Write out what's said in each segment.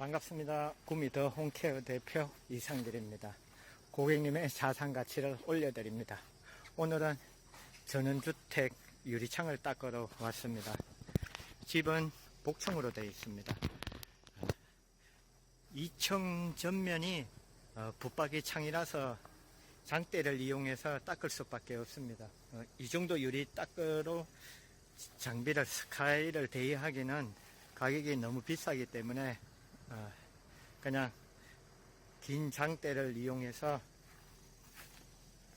반갑습니다. 구미더 홈케어 대표 이상길입니다. 고객님의 자산 가치를 올려드립니다. 오늘은 전원주택 유리창을 닦으러 왔습니다. 집은 복층으로 되어 있습니다. 2층 전면이 어, 붙박이 창이라서 장대를 이용해서 닦을 수밖에 없습니다. 어, 이 정도 유리 닦으러 장비를 스카이를 대여하기는 가격이 너무 비싸기 때문에 어, 그냥 긴 장대를 이용해서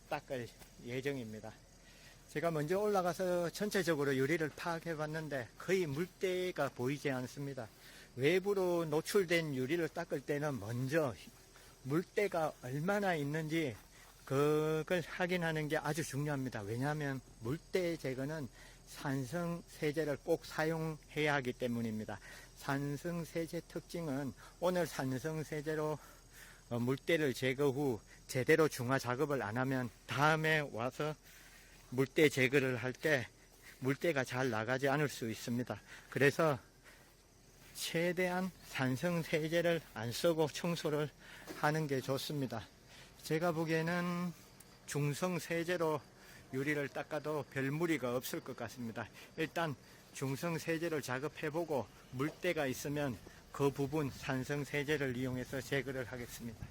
닦을 예정입니다. 제가 먼저 올라가서 전체적으로 유리를 파악해 봤는데 거의 물때가 보이지 않습니다. 외부로 노출된 유리를 닦을 때는 먼저 물때가 얼마나 있는지 그걸 확인하는 게 아주 중요합니다. 왜냐하면 물때 제거는 산성 세제를 꼭 사용해야 하기 때문입니다. 산성 세제 특징은 오늘 산성 세제로 어, 물때를 제거 후 제대로 중화 작업을 안 하면 다음에 와서 물때 제거를 할 때 물때가 잘 나가지 않을 수 있습니다. 그래서 최대한 산성 세제를 안 쓰고 청소를 하는 게 좋습니다. 제가 보기에는 중성 세제로 유리를 닦아도 별 무리가 없을 것 같습니다. 일단 중성 세제를 작업해보고 물때가 있으면 그 부분 산성 세제를 이용해서 제거를 하겠습니다.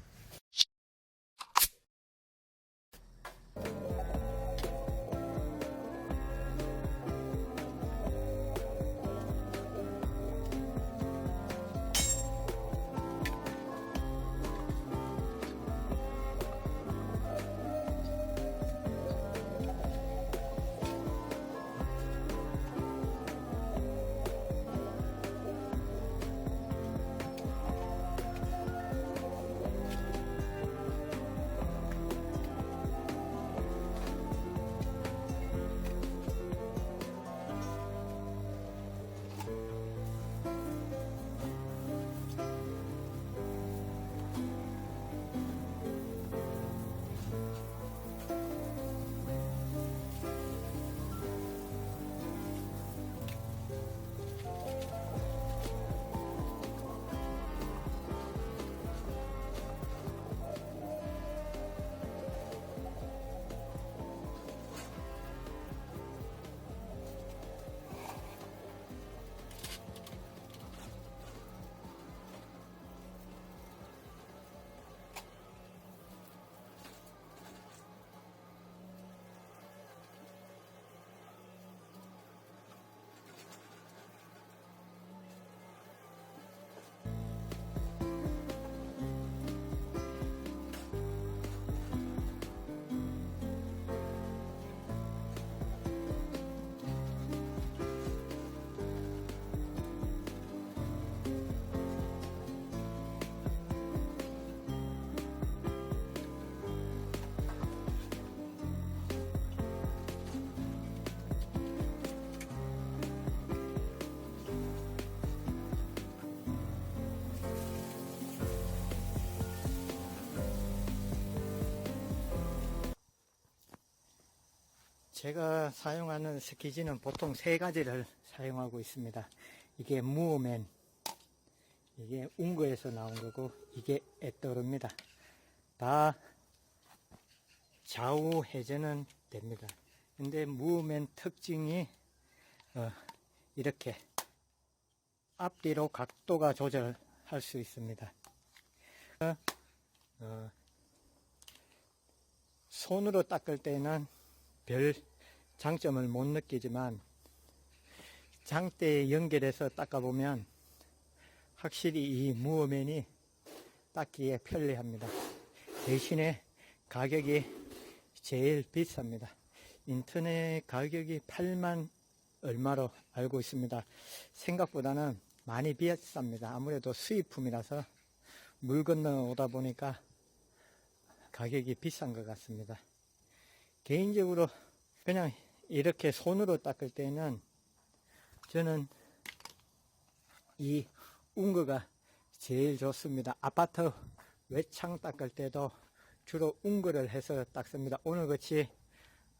제가 사용하는 스키지는 보통 세 가지를 사용하고 있습니다. 이게 무어맨, 이게 웅거에서 나온 거고, 이게 에떠르입니다. 다 좌우 회전은 됩니다. 근데 무어맨 특징이 어, 이렇게 앞뒤로 각도가 조절할 수 있습니다. 어, 어, 손으로 닦을 때는 별 장점을 못 느끼지만 장대에 연결해서 닦아보면 확실히 이 무어맨이 닦기에 편리합니다. 대신에 가격이 제일 비쌉니다. 인터넷 가격이 8만 얼마로 알고 있습니다. 생각보다는 많이 비쌉니다. 아무래도 수입품이라서 물 건너 오다 보니까 가격이 비싼 것 같습니다. 개인적으로 그냥 이렇게 손으로 닦을 때는 저는 이 웅거가 제일 좋습니다. 아파트 외창 닦을 때도 주로 웅거를 해서 닦습니다. 오늘 같이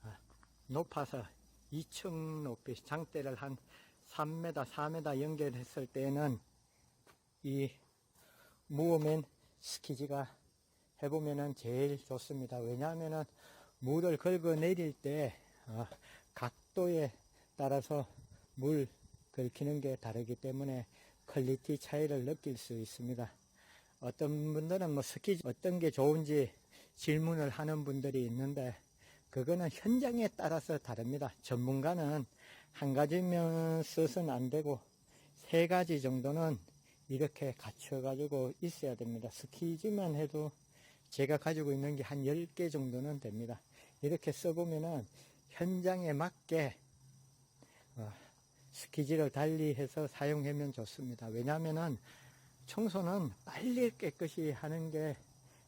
아, 높아서 2층 높이 장대를 한 3m, 4m 연결했을 때는 이 무어맨 스키지가 해보면은 제일 좋습니다. 왜냐하면은 물을 긁어 내릴 때 어, 각도에 따라서 물 긁히는 게 다르기 때문에 퀄리티 차이를 느낄 수 있습니다. 어떤 분들은 뭐 스키 어떤 게 좋은지 질문을 하는 분들이 있는데 그거는 현장에 따라서 다릅니다. 전문가는 한 가지면 써서는 안 되고 세 가지 정도는 이렇게 갖춰가지고 있어야 됩니다. 스키지만 해도 제가 가지고 있는 게 한 10개 정도는 됩니다. 이렇게 써보면은 현장에 맞게 어, 스키지를 달리해서 사용하면 좋습니다. 왜냐하면은 청소는 빨리 깨끗이 하는 게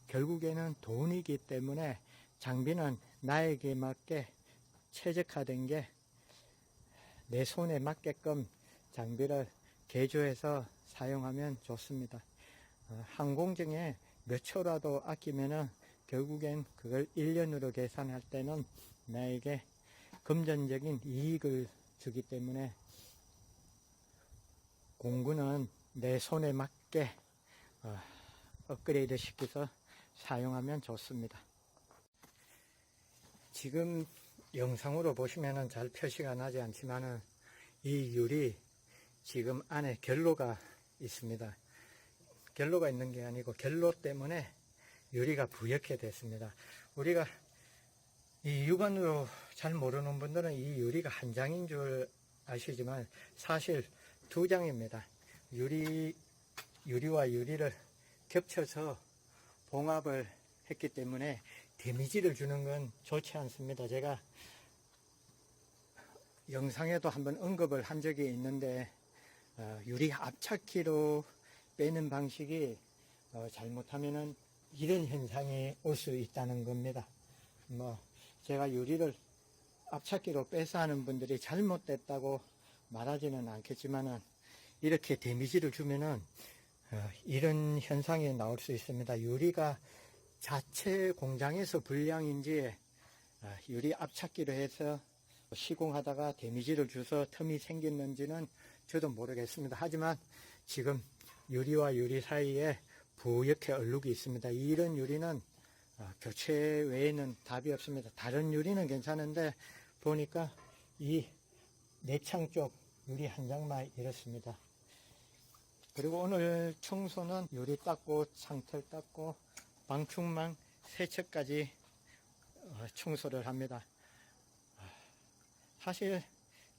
결국에는 돈이기 때문에 장비는 나에게 맞게 최적화된 게 내 손에 맞게끔 장비를 개조해서 사용하면 좋습니다. 어, 항공증에 몇 초라도 아끼면은 결국엔 그걸 1년으로 계산할 때는 나에게 금전적인 이익을 주기 때문에 공구는 내 손에 맞게 어, 업그레이드 시켜서 사용하면 좋습니다. 지금 영상으로 보시면은 잘 표시가 나지 않지만은 이 유리 지금 안에 결로가 있습니다. 결로가 있는 게 아니고 결로 때문에 유리가 부옇게 됐습니다. 우리가 이 육안으로 잘 모르는 분들은 이 유리가 한 장인 줄 아시지만 사실 두 장입니다. 유리, 유리와 유리를 겹쳐서 봉합을 했기 때문에 데미지를 주는 건 좋지 않습니다. 제가 영상에도 한번 언급을 한 적이 있는데 어, 유리 앞차키로 빼는 방식이 어, 잘못하면은 이런 현상이 올 수 있다는 겁니다. 뭐 제가 유리를 앞차키로 빼서 하는 분들이 잘못됐다고 말하지는 않겠지만은 이렇게 데미지를 주면은 어, 이런 현상이 나올 수 있습니다. 유리가 자체 공장에서 불량인지 어, 유리 앞찾기로 해서 시공하다가 데미지를 줘서 틈이 생겼는지는 저도 모르겠습니다. 하지만 지금 유리와 유리 사이에 부옇게 얼룩이 있습니다. 이런 유리는 어, 교체 외에는 답이 없습니다. 다른 유리는 괜찮은데 보니까 이 내창 쪽 유리 한 장만 이렇습니다. 그리고 오늘 청소는 유리 닦고 창틀 닦고 방충망 세척까지 어, 청소를 합니다. 아, 사실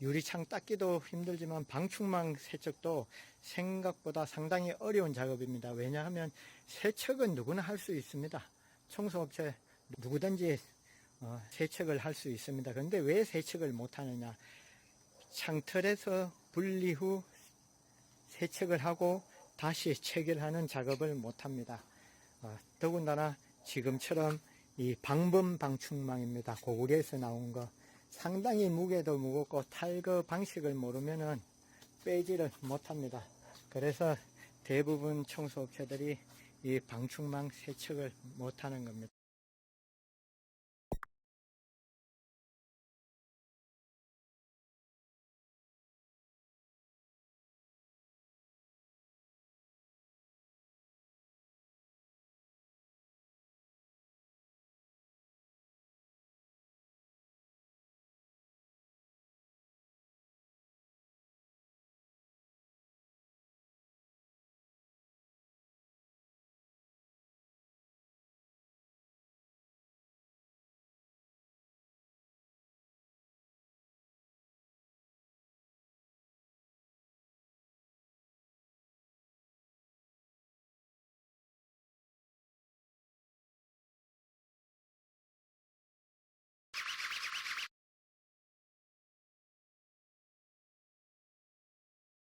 유리창 닦기도 힘들지만 방충망 세척도 생각보다 상당히 어려운 작업입니다. 왜냐하면 세척은 누구나 할 수 있습니다. 청소업체 누구든지 어, 세척을 할 수 있습니다. 그런데 왜 세척을 못하느냐? 창틀에서 분리 후 세척을 하고 다시 체결하는 작업을 못합니다. 어, 더군다나 지금처럼 이 방범 방충망입니다. 고구려에서 나온 거 상당히 무게도 무겁고 탈거 방식을 모르면은 빼지를 못합니다. 그래서 대부분 청소업체들이 이 방충망 세척을 못하는 겁니다.